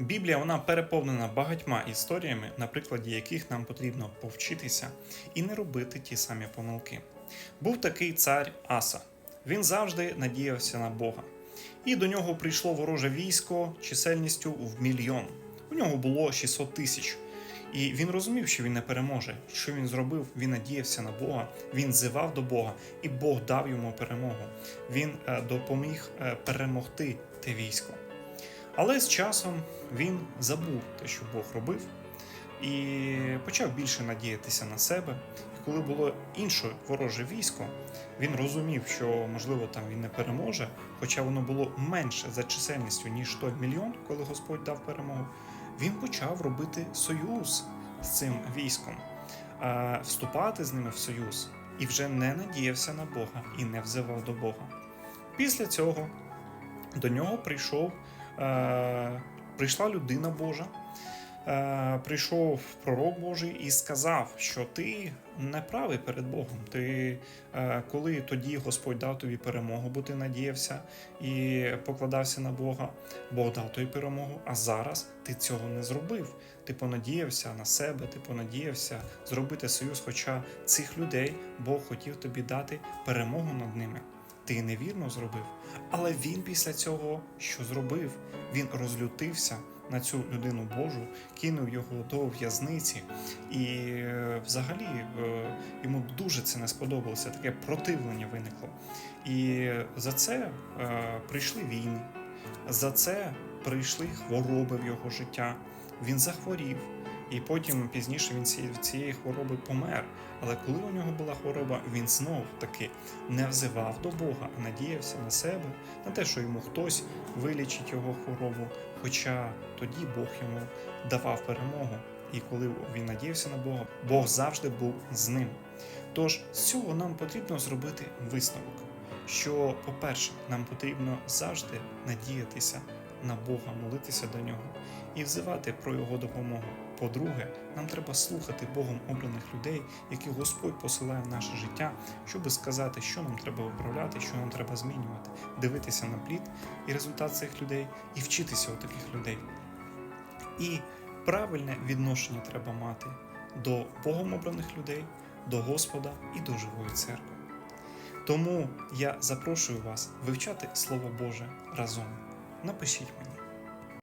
Біблія вона переповнена багатьма історіями, на прикладі яких нам потрібно повчитися і не робити ті самі помилки. Був такий цар Аса. Він завжди надіявся на Бога. І до нього прийшло вороже військо чисельністю в мільйон. У нього було 600 тисяч. І він розумів, що він не переможе. Що він зробив? Він надіявся на Бога, він зивав до Бога, і Бог дав йому перемогу. Він е, допоміг е, перемогти те військо. Але з часом він забув те, що Бог робив, і почав більше надіятися на себе. І коли було інше вороже військо, він розумів, що можливо там він не переможе, хоча воно було менше за чисельністю, ніж той мільйон, коли Господь дав перемогу. Він почав робити союз з цим військом, вступати з ними в союз і вже не надіявся на Бога і не взивав до Бога. Після цього до нього прийшов, прийшла людина Божа, е, прийшов пророк Божий і сказав, що ти не правий перед Богом. Ти е, коли тоді Господь дав тобі перемогу, бо ти надіявся і покладався на Бога, Бог дав тобі перемогу, а зараз ти цього не зробив. Ти понадіявся на себе, ти понадіявся зробити союз, хоча цих людей Бог хотів тобі дати перемогу над ними. Ти невірно зробив. Але він після цього що зробив? Він розлютився на цю людину Божу, кинув його до в'язниці, і е, взагалі е, йому дуже це не сподобалося. Таке противлення виникло. І за це е, прийшли війни, за це прийшли хвороби в його життя. Він захворів, і потім пізніше він від цієї хвороби помер. Але коли у нього була хвороба, він знов таки не взивав до Бога, а надіявся на себе, на те, що йому хтось вилічить його хворобу. Хоча тоді Бог йому давав перемогу. І коли він надіявся на Бога, Бог завжди був з ним. Тож з цього нам потрібно зробити висновок, що, по-перше, нам потрібно завжди надіятися на Бога, молитися до нього і взивати про його допомогу. По-друге, нам треба слухати Богом обраних людей, яких Господь посилає в наше життя, щоб сказати, що нам треба виправляти, що нам треба змінювати, дивитися на плід і результат цих людей, і вчитися у таких людей. І правильне відношення треба мати до Богом обраних людей, до Господа і до живої церкви. Тому я запрошую вас вивчати Слово Боже разом. Напишіть мені.